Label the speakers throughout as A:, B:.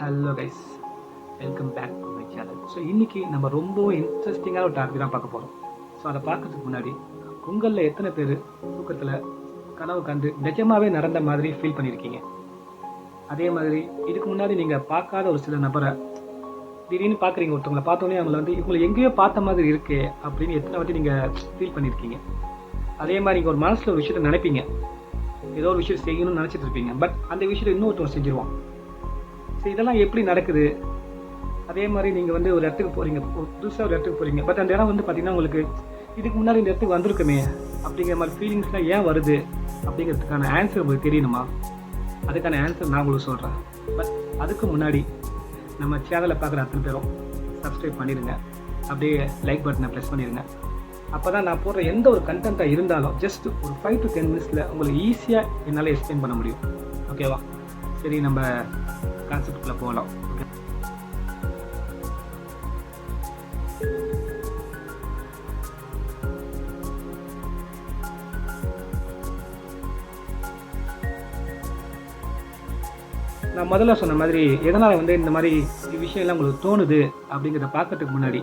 A: Hello guys welcome back to my channel so இன்றைக்கி நம்ம ரொம்பவும் இன்ட்ரெஸ்டிங்கான ஒரு டாபிக் தான் பார்க்க போகிறோம் ஸோ அதை பார்க்கறதுக்கு முன்னாடி உங்களில் எத்தனை பேர் தூக்கத்தில் கனவு கண்டு நிஜமாகவே நடந்த மாதிரி ஃபீல் பண்ணியிருக்கீங்க அதே மாதிரி இதுக்கு முன்னாடி நீங்கள் பார்க்காத ஒரு சில நபரை திடீர்னு பார்க்குறீங்க. ஒருத்தவங்களை பார்த்தோன்னே அவங்கள வந்து இவங்களை எங்கேயோ பார்த்த மாதிரி இருக்கே அப்படின்னு எத்தனை வாட்டி நீங்கள் ஃபீல் பண்ணியிருக்கீங்க அதே மாதிரி நீங்கள் ஒரு மனசில் ஒரு விஷயத்தை நினைப்பீங்க. ஏதோ ஒரு விஷயம் செய்யணும்னு நினச்சிட்டு இருப்பீங்க. பட் அந்த விஷயத்தை இன்னொருத்தவங்க செஞ்சிருவான் ஸோ இதெல்லாம் எப்படி நடக்குது? அதே மாதிரி நீங்கள் வந்து ஒரு இடத்துக்கு போகிறீங்க புதுசாக ஒரு இடத்துக்கு போகிறீங்க பட் அந்த இடம் வந்து பார்த்தீங்கன்னா உங்களுக்கு இதுக்கு முன்னாடி இந்த இடத்துக்கு வந்திருக்குமே அப்படிங்கிற மாதிரி ஃபீலிங்ஸ்லாம் ஏன் வருது அப்படிங்கிறதுக்கான ஆன்சர் உங்களுக்கு தெரியணுமா? அதுக்கான ஆன்சர் நான் உங்களுக்கு சொல்கிறேன் பட் அதுக்கு முன்னாடி நம்ம சேனலை பார்க்குற அத்தனை பேரும் சப்ஸ்கிரைப் பண்ணிடுங்க. அப்படியே லைக் பட்டனை ப்ரெஸ் பண்ணிடுங்க. அப்போ தான் நான் போடுற எந்த ஒரு கண்டென்ட்டாக இருந்தாலும் ஜஸ்ட் ஒரு ஃபைவ் டு டென் மினிட்ஸில் உங்களுக்கு ஈஸியாக என்னால் எக்ஸ்பிளைன் பண்ண முடியும். ஓகேவா சரி நம்ம கான்செப்ட்குள்ளே போகலாம் ஓகே நான் முதல்ல சொன்ன மாதிரி எதனால் வந்து இந்த மாதிரி விஷயம்லாம் உங்களுக்கு தோணுது அப்படிங்கிறத பார்க்கறதுக்கு முன்னாடி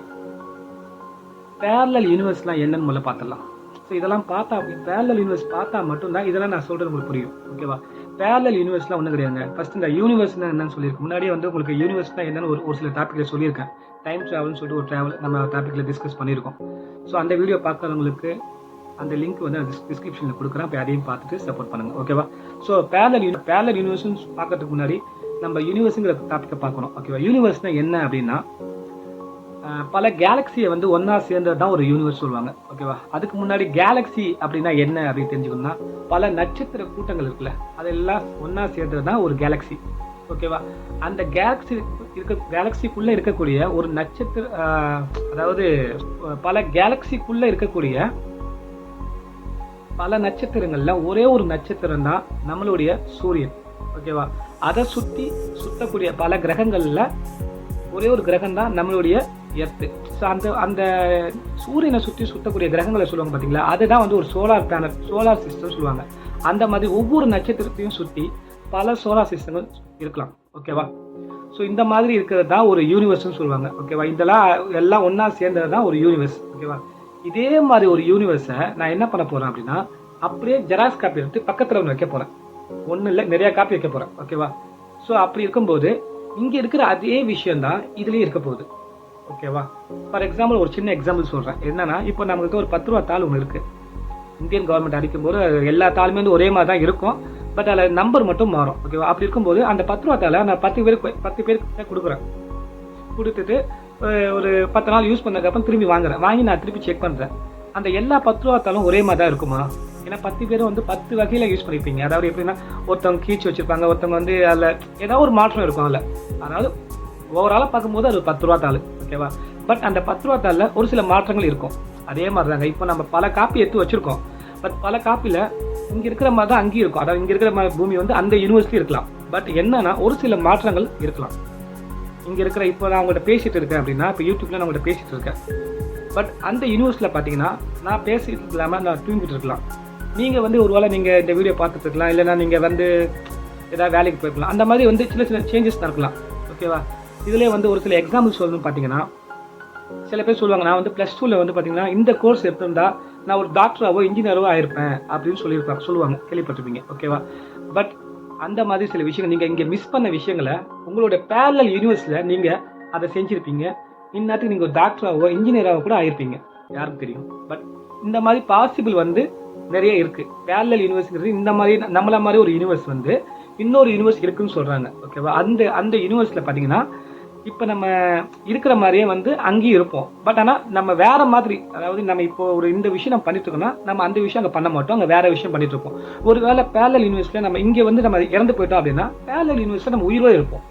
A: பேரலல் யூனிவர்ஸ்லாம் என்னன்னு முதல்ல பார்த்துடலாம். ஸோ இதெல்லாம் பார்த்தா பேரலல் யூனிவர்ஸ் பார்த்தா மட்டும்தான் இதெல்லாம் நான் சொல்கிறது உங்களுக்கு புரியும். ஓகேவா பேரல் யூனிவர்ஸ்லாம் ஒன்றும் கிடையாதுங்க. ஃபர்ஸ்ட் இந்த யூனிவர்ஸ்னா என்னன்னு சொல்லியிருக்கு. முன்னாடியே வந்து உங்களுக்கு யூனிவர்ஸ்னா என்னன்னு ஒரு ஒரு சில டாப்பிக்கில் சொல்லியிருக்கேன். டைம் ட்ராவல்னு சொல்லிட்டு ஒரு ட்ராவல் நம்ம டாப்பிக்கில் டிஸ்கஸ் பண்ணியிருக்கோம். ஸோ அந்த வீடியோ பார்க்குறவங்களுக்கு அந்த லிங்க் வந்து டிஸ்கிரிப்ஷனில் கொடுக்குறேன். அப்போ அதையும் பார்த்துட்டு சப்போர்ட் பண்ணுங்கள் ஓகேவா ஸோ பேரல் யூனி பேரல் யூனிவர்ஸ்னு பார்க்கறதுக்கு முன்னாடி நம்ம யூனிவர்ஸுங்கிற டாப்பிக்கை பார்க்கணும். ஓகேவா யூனிவர்ஸ்னா என்ன அப்படின்னா பல கேலக்ஸியை வந்து ஒன்றா சேர்ந்தது தான் ஒரு யூனிவர்ஸ் சொல்லுவாங்க. ஓகேவா அதுக்கு முன்னாடி கேலக்ஸி அப்படின்னா என்ன அப்படின்னு தெரிஞ்சுக்கணும்னா பல நட்சத்திர கூட்டங்கள் இருக்குல்ல அதெல்லாம் ஒன்றா சேர்ந்தது தான் ஒரு கேலக்ஸி ஓகேவா அந்த கேலக்ஸி இருக்க கேலக்ஸிக்குள்ளே இருக்கக்கூடிய ஒரு நட்சத்திர அதாவது பல கேலக்ஸிக்குள்ளே இருக்கக்கூடிய பல நட்சத்திரங்களில் ஒரே ஒரு நட்சத்திரம் தான் நம்மளுடைய சூரியன். ஓகேவா அதை சுற்றி சுற்றக்கூடிய பல கிரகங்களில் ஒரே ஒரு கிரகம் தான் நம்மளுடைய எர்த்து ஸோ அந்த அந்த சூரியனை சுற்றி சுத்தக்கூடிய கிரகங்களை சொல்லுவாங்க பார்த்தீங்களா அதுதான் வந்து ஒரு சோலார் பேனல் சோலார் சிஸ்டம் சொல்லுவாங்க. அந்த மாதிரி ஒவ்வொரு நட்சத்திரத்தையும் சுற்றி பல சோலார் சிஸ்டங்கள் இருக்கலாம். ஓகேவா ஸோ இந்த மாதிரி இருக்கிறது தான் ஒரு யூனிவர்ஸ்னு சொல்லுவாங்க. ஓகேவா இதெல்லாம் எல்லாம் ஒன்றா சேர்ந்தது தான் ஒரு யூனிவர்ஸ் ஓகேவா இதே மாதிரி ஒரு யூனிவர்ஸை நான் என்ன பண்ண போகிறேன் அப்படின்னா அப்படியே ஜெராக்ஸ் காப்பி எடுத்து பக்கத்தில் ஒன்று வைக்க போகிறேன் ஒன்றும் இல்லை நிறையா காப்பி வைக்க போகிறேன் ஓகேவா ஸோ அப்படி இருக்கும்போது இங்கே இருக்கிற அதே விஷயம் தான் இதுலேயும் இருக்க போகுது. ஓகேவா ஃபார் எக்ஸாம்பிள் ஒரு சின்ன எக்ஸாம்பிள் சொல்கிறேன் என்னன்னா இப்போ நமக்கு ஒரு பத்து ரூபா தாள் ஒன்று இருக்குது இந்தியன் கவர்மெண்ட் அடிக்கும்போது எல்லா தாளுமே வந்து ஒரே மாதிரி தான் இருக்கும். பட் அதில் நம்பர் மட்டும் மாறும். ஓகேவா அப்படி இருக்கும்போது அந்த பத்து ரூபா தாளை நான் பத்து பேருக்கு பத்து பேருக்கு கொடுக்குறேன். கொடுத்துட்டு ஒரு பத்து நாள் யூஸ் பண்ணதுக்கப்புறம் திரும்பி வாங்குறேன். வாங்கி நான் திருப்பி செக் பண்ணுறேன் அந்த எல்லா பத்து ரூபா தாளும் ஒரே மாதிரி தான் இருக்குமா? ஏன்னா பத்து பேரும் வந்து பத்து வகையில் யூஸ் பண்ணியிருப்பீங்க அதாவது எப்படின்னா ஒருத்தவங்க கீச்சு வச்சுருப்பாங்க ஒருத்தவங்க வந்து அதில் ஏதாவது ஒரு மாற்றம் இருக்கும் அதில். அதாவது ஓவராலாக பார்க்கும்போது அது பத்து ரூபா தாள் ஓகேவா பட் அந்த பத்து ரூபா தாளில் ஒரு சில மாற்றங்கள் இருக்கும். அதே மாதிரி தாங்க இப்போ நம்ம பல காப்பி எடுத்து வச்சிருக்கோம். பட் பல காப்பியில் இங்கே இருக்கிற மாதிரி தான் அங்கேயும் இருக்கும். அதாவது இங்கே இருக்கிற மாதிரி பூமி வந்து அந்த யூனிவர்சிட்டி இருக்கலாம். பட் என்னன்னா ஒரு சில மாற்றங்கள் இருக்கலாம். இங்கே இருக்கிற இப்போ நான் உங்கள்கிட்ட பேசிட்டு இருக்கேன் அப்படின்னா இப்போ யூடியூப்ல நான் உங்கள்கிட்ட பேசிட்டு இருக்கேன். பட் அந்த யூனிவர்ஸில் பார்த்தீங்கன்னா நான் பேசிட்டு இல்லாமல் நான் தூங்கிட்டு இருக்கலாம். நீங்கள் வந்து ஒரு வேளை நீங்கள் இந்த வீடியோ பார்த்துட்டு இருக்கலாம். இல்லைன்னா நீங்கள் வந்து ஏதாவது வேலைக்கு போயிருக்கலாம். அந்த மாதிரி வந்து சின்ன சின்ன சேஞ்சஸ் தான் இருக்கலாம் ஓகேவா இதுலேயே வந்து ஒரு சில எக்ஸாம்பிள் சொல்லணும் பார்த்தீங்கன்னா சில பேர் சொல்லுவாங்க நான் வந்து ப்ளஸ் டூவில் வந்து பார்த்தீங்கன்னா இந்த கோர்ஸ் எடுத்திருந்தா நான் ஒரு டாக்டராகவோ இன்ஜினியரோ ஆயிருப்பேன் அப்படின்னு சொல்லியிருப்பாங்க சொல்லுவாங்க கேள்விப்பட்டிருப்பீங்க ஓகேவா பட் அந்த மாதிரி சில விஷயங்கள் நீங்கள் இங்கே மிஸ் பண்ண விஷயங்களை உங்களோட பேரலல் யூனிவர்ஸில் நீங்கள் அதை செஞ்சுருப்பீங்க. இந்நேரத்துக்கு நீங்கள் ஒரு டாக்டராகவோ இன்ஜினியராகவோ கூட ஆயிருப்பீங்க. யாருக்கு தெரியும். பட் இந்த மாதிரி பாசிபிள் வந்து நிறைய இருக்குது பேரலல் யூனிவர்ஸ்ங்கிறது இந்த மாதிரி நம்மள மாதிரி ஒரு யூனிவர்ஸ் வந்து இன்னொரு யூனிவர்ஸ் இருக்குன்னு சொல்கிறாங்க ஓகேவா அந்த அந்த யூனிவர்ஸில் பார்த்தீங்கன்னா இப்போ நம்ம இருக்கிற மாதிரியே வந்து அங்கேயும் இருப்போம். பட் ஆனால் நம்ம வேற மாதிரி அதாவது நம்ம இப்போ ஒரு இந்த விஷயம் நம்ம பண்ணிட்டு இருக்கோம்னா நம்ம அந்த விஷயம் அங்கே பண்ண மாட்டோம் அங்கே வேற விஷயம் பண்ணிட்டு இருப்போம். ஒருவேளை பேரல் யூனிவர்ஸில் நம்ம இங்கே வந்து நம்ம இறந்து போயிட்டோம் அப்படின்னா பேரலல் யூனிவர்ஸில் நம்ம உயிரோடு இருப்போம்.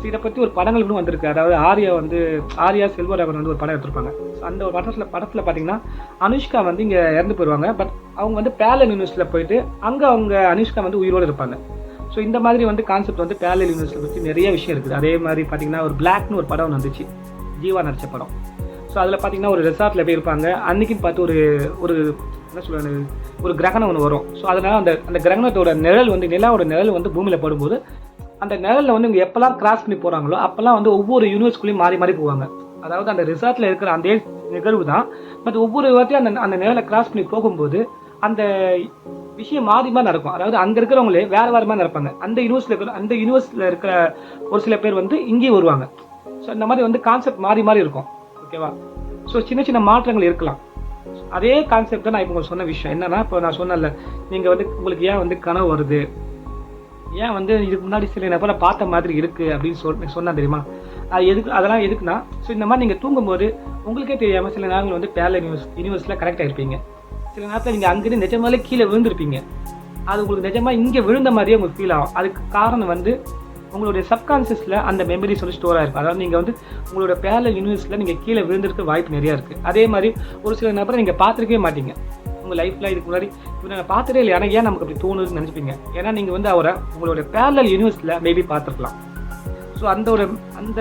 A: ஸோ இதை பற்றி ஒரு படங்கள் இன்னும் வந்திருக்கு. அதாவது ஆர்யா வந்து ஆர்யா செல்வராகவன் வந்து ஒரு படம் எடுத்திருப்பாங்க. அந்த ஒரு படத்தில் படத்தில் பார்த்தீங்கன்னா அனுஷ்கா வந்து இங்கே இறந்து போயிடுவாங்க பட் அவங்க வந்து பேரல் யூனிவர்ஸில் போயிட்டு அங்கே அவங்க அனுஷ்கா வந்து உயிரோடு இருப்பாங்க. ஸோ இந்த மாதிரி வந்து கான்செப்ட் வந்து பேரல் யூனிவர்ஸில் பற்றி நிறைய விஷயம் இருக்குது. அதே மாதிரி பார்த்தீங்கன்னா ஒரு பிளாக்னு ஒரு படம் வந்துச்சு. ஜீவா நடித்த படம். ஸோ அதில் பார்த்தீங்கன்னா ஒரு ரெசார்ட்டில் போய் இருப்பாங்க. அன்னைக்குன்னு பார்த்து ஒரு ஒரு என்ன சொல்லுவாங்க ஒரு கிரகணம் ஒன்று வரும். ஸோ அதனால் அந்த அந்த கிரகணத்தோட நிழல் வந்து நிலாவோட நிழல் வந்து பூமியில் படும்போது அந்த நிழலில் வந்து இவங்க எப்போல்லாம் கிராஸ் பண்ணி போகிறாங்களோ அப்போல்லாம் வந்து ஒவ்வொரு யூனிவர்ஸ்குள்ளேயும் மாறி மாறி போவாங்க. அதாவது அந்த ரிசார்ட்டில் இருக்கிற அந்த நிகழ்வு தான். பட் ஒவ்வொரு வார்த்தையும் அந்த அந்த நிழலை கிராஸ் பண்ணி போகும்போது அந்த விஷயம் மாறி மாதிரி நடக்கும். அதாவது அங்கே இருக்கிறவங்களே வேற வேற மாதிரி நடப்பாங்க. அந்த யூனிவர்ஸில் இருக்கிற அந்த யூனிவர்ஸில் இருக்கிற ஒரு சில பேர் வந்து இங்கேயும் வருவாங்க. ஸோ இந்த மாதிரி வந்து கான்செப்ட் மாறி மாறி இருக்கும். ஓகேவா ஸோ சின்ன சின்ன மாற்றங்கள் இருக்கலாம். அதே கான்செப்ட் தான் நான் இப்போ உங்களுக்கு சொன்ன விஷயம். என்னன்னா இப்போ நான் சொன்னேன்ல நீங்கள் வந்து உங்களுக்கு ஏன் வந்து கனவு வருது? ஏன் வந்து இதுக்கு முன்னாடி சில நபரை பார்த்த மாதிரி இருக்கு அப்படின்னு சொல் சொன்னா தெரியுமா? அது எதுக்கு அதெல்லாம் எதுக்குன்னா ஸோ இந்த மாதிரி நீங்கள் தூங்கும்போது உங்களுக்கே தெரியாமல் சில நேரங்கள் வந்து பேரல யூனிவர்ஸ் யூனிவர்ஸில் கரெக்டாக இருப்பீங்க சில நேரத்தில் நீங்கள் அங்கிருந்து நிஜமாலே கீழே விழுந்திருப்பீங்க. அது உங்களுக்கு நிஜமாக இங்கே விழுந்த மாதிரியே உங்களுக்கு ஃபீல் ஆகும். அதுக்கு காரணம் வந்து உங்களுடைய சப்கான்சியஸில் அந்த மெமரிஸ் வந்து ஸ்டோர் ஆயிருக்கும் அதாவது நீங்கள் வந்து உங்களோட பேரல யூனிவர்ஸில் நீங்கள் கீழே விழுந்திருக்க வாய்ப்பு நிறையா இருக்குது அதே மாதிரி ஒரு சில நபரை நீங்கள் பார்த்துருக்கவே மாட்டீங்க. உங்கள் லைஃப்பில் இதுக்கு முன்னாடி இவரை நான் பார்த்துட்டே இல்லை ஆனால் ஏன் நமக்கு அப்படி தோணுதுன்னு நினச்சிப்பீங்க. ஏன்னா நீங்கள் வந்து அவரை உங்களோட பேரலல் யூனிவர்ஸில் மேபி பார்த்துருக்கலாம். ஸோ அந்த ஒரு அந்த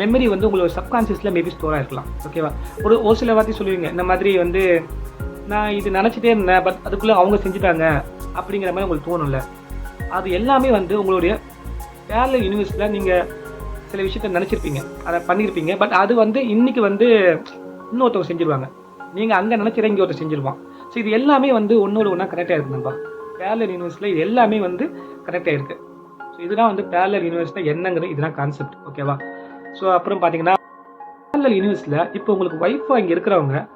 A: மெமரி வந்து உங்களோட சப்கான்சியஸில் மேபி ஸ்டோர் இருக்கலாம். ஓகேவா ஒரு ஒரு சில வார்த்தை சொல்லுவீங்க. இந்த மாதிரி வந்து நான் இது நினச்சிட்டே இருந்தேன் பட் அதுக்குள்ளே அவங்க செஞ்சுட்டாங்க அப்படிங்கிற மாதிரி உங்களுக்கு தோணும்ல? அது எல்லாமே வந்து உங்களுடைய பேரல யூனிவர்ஸில் நீங்கள் சில விஷயத்த நினச்சிருப்பீங்க அதை பண்ணியிருப்பீங்க பட் அது வந்து இன்றைக்கி வந்து இன்னொருத்தவங்க செஞ்சுருவாங்க. நீங்கள் அங்கே நினச்சிட இங்கே ஒருத்தர் செஞ்சுருவான். ஸோ இது எல்லாமே வந்து ஒன்றோடு ஒன்றா கனெக்ட் ஆயிருக்கு நண்பா. பேரலல் யூனிவர்ஸில் இது எல்லாமே வந்து கனெக்ட் ஆகிருக்கு ஸோ இதுதான் வந்து பேரலல் யூனிவர்ஸில் என்னங்கிறது இதுதான் கான்செப்ட் ஓகேவா ஸோ அப்புறம் பார்த்தீங்கன்னா பேரலல் யூனிவர்ஸில் இப்போ உங்களுக்கு ஒய்ஃபாக இங்கே இருக்கிறவங்க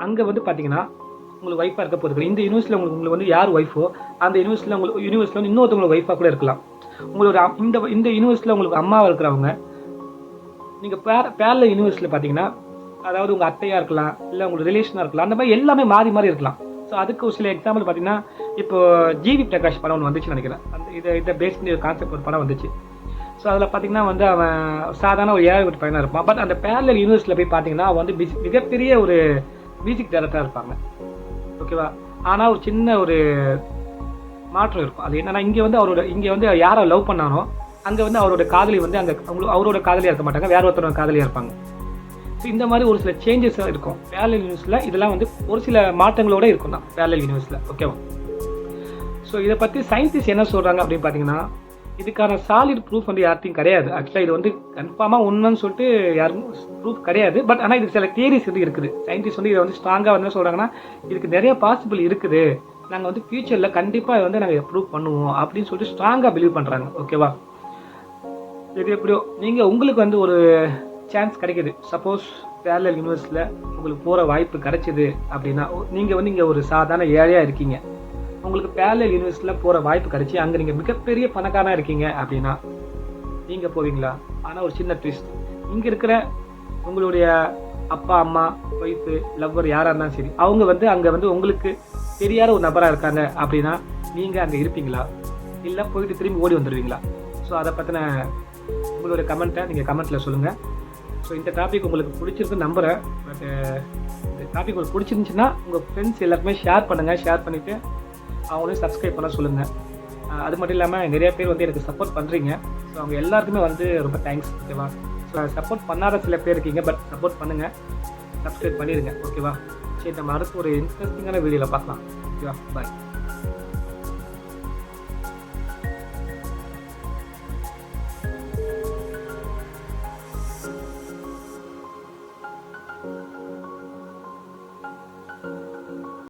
A: அங்கே வந்து பார்த்தீங்கன்னா உங்களுக்கு ஒய்ஃபாக இருக்க போகிறது இந்த யூனிவர்ஸில் உங்களுக்கு உங்களுக்கு வந்து யார் ஒய்ஃபோ அந்த யூனிவர்ஸில் உங்களுக்கு யூனிவர்ஸில் வந்து இன்னொருத்தவங்க ஒய்ஃபாக கூட இருக்கலாம். உங்களோட இந்த இந்த யூனிவர்ஸில் உங்களுக்கு அம்மாவாக இருக்கிறவங்க நீங்கள் பேர பேரில் யூனிவர்ஸில் பார்த்தீங்கன்னா அதாவது உங்கள் அத்தையாக இருக்கலாம் இல்லை உங்களுக்கு ரிலேஷனாக இருக்கலாம் அந்த மாதிரி எல்லாமே மாறி மாறி இருக்கலாம். ஸோ அதுக்கு ஒரு சில எக்ஸாம்பிள் பார்த்தீங்கன்னா இப்போ ஜிவி பிரகாஷ் படம் ஒன்று வந்துச்சுன்னு நினைக்கிறேன். அந்த இதை இதை பேஸ் பண்ணி ஒரு கான்செப்ட் ஒரு படம் வந்துச்சு. ஸோ அதில் பார்த்தீங்கன்னா வந்து அவன் சாதாரண ஒரு ஏழை வீட்டு பையனாக இருப்பான். பட் அந்த பேரலர் யூனிவர்ஸில் போய் பார்த்தீங்கன்னா அவன் வந்து மிகப்பெரிய ஒரு மியூசிக் டைரக்டராக இருப்பாங்க. ஓகேவா ஆனால் ஒரு சின்ன ஒரு மாற்றம் இருக்கும். அது என்னன்னா இங்கே வந்து அவரோட இங்கே வந்து யாரை லவ் பண்ணாரோ அங்கே வந்து அவரோட காதலி வந்து அங்கே அவங்களுக்கு அவரோட காதலியாக இருக்க மாட்டாங்க வேற ஒருத்தரோட காதலியாக இருப்பாங்க. ஸோ இந்த மாதிரி ஒரு சில சேஞ்சஸ் இருக்கும். பேரலல் யூனிவர்ஸில் இதெல்லாம் வந்து ஒரு சில மாற்றங்களோட இருக்கும் தான். பேரலல் யூனிவர்ஸில் ஓகேவா ஸோ இதை பற்றி சயின்டிஸ்ட் என்ன சொல்கிறாங்க அப்படின்னு பார்த்தீங்கன்னா இதுக்கான சாலிட் ப்ரூஃப் வந்து யார்ட்டையும் கிடையாது. ஆக்சுவலாக இது வந்து கன்ஃபார்மாக உண்மைன்னு சொல்லிட்டு யாரும் ப்ரூஃப் கிடையாது. பட் ஆனால் இதுக்கு சில தியரிஸ் வந்து இருக்குது. சயின்டிஸ்ட் வந்து இதை வந்து ஸ்ட்ராங்காக வந்து சொல்கிறாங்கன்னா இதுக்கு நிறைய பாசிபிள் இருக்குது. நாங்கள் வந்து ஃபியூச்சரில் கண்டிப்பாக வந்து நாங்கள் ப்ரூவ் பண்ணுவோம் அப்படின்னு சொல்லிட்டு ஸ்ட்ராங்காக பிலீவ் பண்ணுறாங்க ஓகேவா இது எப்படியோ நீங்கள் உங்களுக்கு வந்து ஒரு சான்ஸ் கிடைக்குது. சப்போஸ் பேரலல் யூனிவர்ஸில் உங்களுக்கு போகிற வாய்ப்பு கிடைச்சிது அப்படின்னா நீங்கள் வந்து இங்கே ஒரு சாதாரண ஏழையாக இருக்கீங்க. உங்களுக்கு பேரல் யூனிவர்சிட்டியில் போகிற வாய்ப்பு கிடைச்சி அங்கே நீங்கள் மிகப்பெரிய பணக்காரனாக இருக்கீங்க அப்படின்னா நீங்கள் போவீங்களா? ஆனால் ஒரு சின்ன ட்விஸ்ட் இங்கே இருக்கிற உங்களுடைய அப்பா அம்மா ஒய்ஃபு லவ்வர் யாராக இருந்தாலும் சரி அவங்க வந்து அங்கே வந்து உங்களுக்கு தெரியாத ஒரு நபராக இருக்காங்க அப்படின்னா நீங்கள் அங்கே இருப்பீங்களா? இல்லை போயிட்டு திரும்பி ஓடி வந்துடுவீங்களா ஸோ அதை பற்றின உங்களோட கமெண்ட்டை நீங்கள் கமெண்ட்டில் சொல்லுங்கள் ஸோ இந்த டாபிக் உங்களுக்கு பிடிச்சிருக்கு நம்புகிறேன் பட் இந்த டாபிக் உங்களுக்கு பிடிச்சிருந்துச்சுன்னா உங்கள் ஃப்ரெண்ட்ஸ் எல்லாருக்குமே ஷேர் பண்ணுங்கள் ஷேர் பண்ணிவிட்டு அவங்களையும் சப்ஸ்கிரைப் பண்ண சொல்லுங்கள் அது மட்டும் இல்லாமல் நிறைய பேர் வந்து எனக்கு சப்போர்ட் பண்ணுறீங்க ஸோ அவங்க எல்லாருக்குமே வந்து ரொம்ப தேங்க்ஸ் ஓகேவா ஸோ சப்போர்ட் பண்ணாத சில பேர் இருக்கீங்க பட் சப்போர்ட் பண்ணுங்கள் சப்ஸ்கிரைப் பண்ணிடுங்க ஓகேவா சரி நம்ம அடுத்து ஒரு இன்ட்ரெஸ்டிங்கான வீடியோவில் பார்க்கலாம் ஓகேவா பாய்